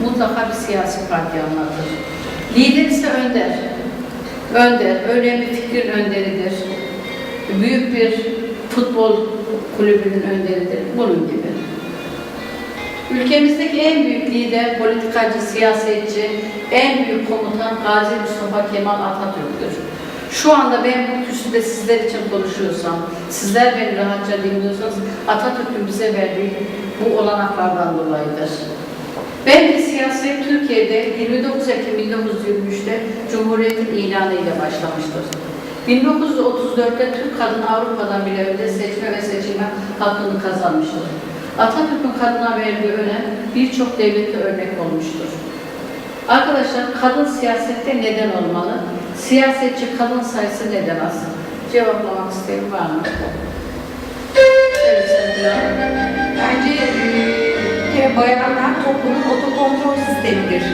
mutlaka bir siyasi parti anlatır. Lider ise önder. Önder, önemli fikrin önderidir. Büyük bir futbol kulübünün önderidir. Bunun gibi. Ülkemizdeki en büyük lider, politikacı, siyasetçi, en büyük komutan Gazi Mustafa Kemal Atatürk'tür. Şu anda ben bu kürsüde sizler için konuşuyorsam, sizler beni rahatça dinliyorsanız Atatürk'ün bize verdiği bu olanaklardan dolayıdır. Ben de siyaset Türkiye'de 29 Ekim 1923'te Cumhuriyet'in ilanı ile başlamıştır. 1934'te Türk kadın Avrupa'dan bile önce seçme ve seçilme hakkını kazanmıştır. Atatürk'ün kadına verdiği önem birçok devlete örnek olmuştur. Arkadaşlar kadın siyasette neden olmalı? Siyasetçi kadın sayısı neden az? Cevaplamak isteyen var mı? Evet. Bence kere bayanlar toplumun otokontrol sistemidir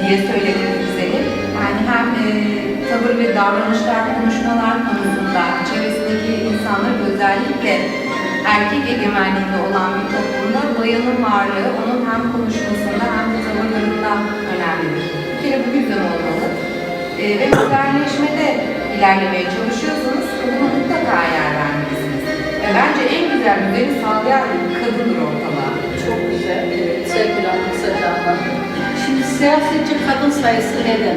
diye söyledi güzeli. Yani hem eee, tavır ve davranışlar, konuşmalar konusunda çevresindeki insanların özellikle erkek egemenliğinde olan bir toplumda bayanın varlığı onun hem konuşmasında hem de tavırlarında önemlidir. Bir kere bu yüzden olmalı. Eee, ve modernleşmede ilerlemeye çalışıyorsanız kadına mutlaka yer vermelisiniz. Ve bence en güzel düzeni sağlayan kadındır ortalığa. Güzel. Evet, Serpil Hanım kısaca anlattı. Şimdi siyasetçi kadın sayısı neden